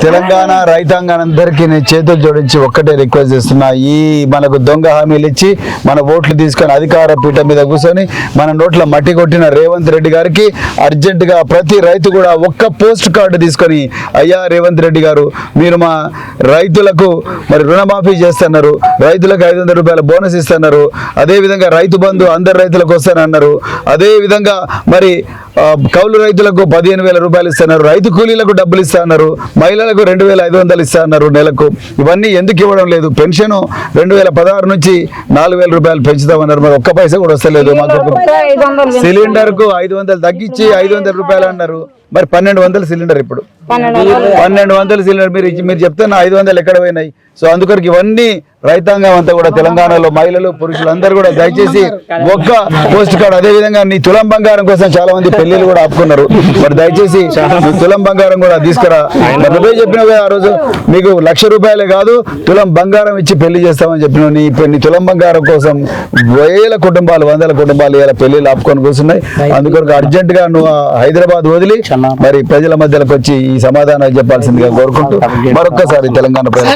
తెలంగాణ రైతాంగానందరికీ నేను చేతులు జోడించి ఒక్కటే రిక్వెస్ట్ చేస్తున్నా ఈ మనకు దొంగ హామీలు ఇచ్చి మన ఓట్లు తీసుకొని అధికార పీఠం మీద కూర్చొని మన నోట్ల మట్టి కొట్టిన రేవంత్ రెడ్డి గారికి అర్జెంటుగా ప్రతి రైతు కూడా ఒక్క పోస్ట్ కార్డు తీసుకొని అయ్యా రేవంత్ రెడ్డి గారు మీరు మా రైతులకు మరి రుణమాఫీ చేస్తున్నారు రైతులకు ఐదు వందల రూపాయల బోనస్ ఇస్తున్నారు అదేవిధంగా రైతు బంధు అందరు రైతులకు వస్తానన్నారు అదేవిధంగా మరి కౌలు రైతులకు పదిహేను వేల రూపాయలు ఇస్తున్నారు. రైతు కూలీలకు డబ్బులు ఇస్తున్నారు. మహిళలకు రెండు వేల ఐదు వందలు ఇస్తున్నారు నెలకు. ఇవన్నీ ఎందుకు ఇవ్వడం లేదు? పెన్షన్ రెండు వేల పదహారు నుంచి నాలుగు వేల రూపాయలు పెంచుతామన్నారు. మరి ఒక్క పైసా కూడా వస్తలేదు. మాకు ఒక ఐదు వందలు సిలిండర్కు ఐదు వందలు తగ్గించి ఐదు వందల రూపాయలు అన్నారు. మరి పన్నెండు వందల సిలిండర్ ఇప్పుడు. పన్నెండు వందలు సిలిండర్. మీరు మీరు చెప్తున్న ఐదు వందలు ఎక్కడ పోయినాయి? సో అందుకొరకు ఇవన్నీ రైతాంగం అంతా కూడా తెలంగాణలో మహిళలు పురుషులు అందరూ కూడా దయచేసి ఒక్క పోస్ట్ కార్డ్ అదే విధంగా నీ తులం బంగారం కోసం చాలా మంది పెళ్ళిళ్ళు కూడా ఆపుకున్నారు. మరి దయచేసి నీ తులం బంగారం కూడా తీసుకురా. నువ్వే చెప్పినావు కదా ఆ రోజు మీకు లక్ష రూపాయలే కాదు తులం బంగారం ఇచ్చి పెళ్ళి చేస్తామని చెప్పినావు. నీ నీ తులం బంగారం కోసం వేల కుటుంబాలు వందల కుటుంబాలు ఇలా పెళ్ళిళ్ళు ఆపుకొని కూర్చున్నాయి. అందుకొరకు అర్జెంట్గా నువ్వు హైదరాబాద్ వదిలి మరి ప్రజల మధ్యలోకి వచ్చి ఈ సమాధానాలు చెప్పాల్సిందిగా కోరుకుంటూ మరొక్కసారి తెలంగాణ ప్రజలు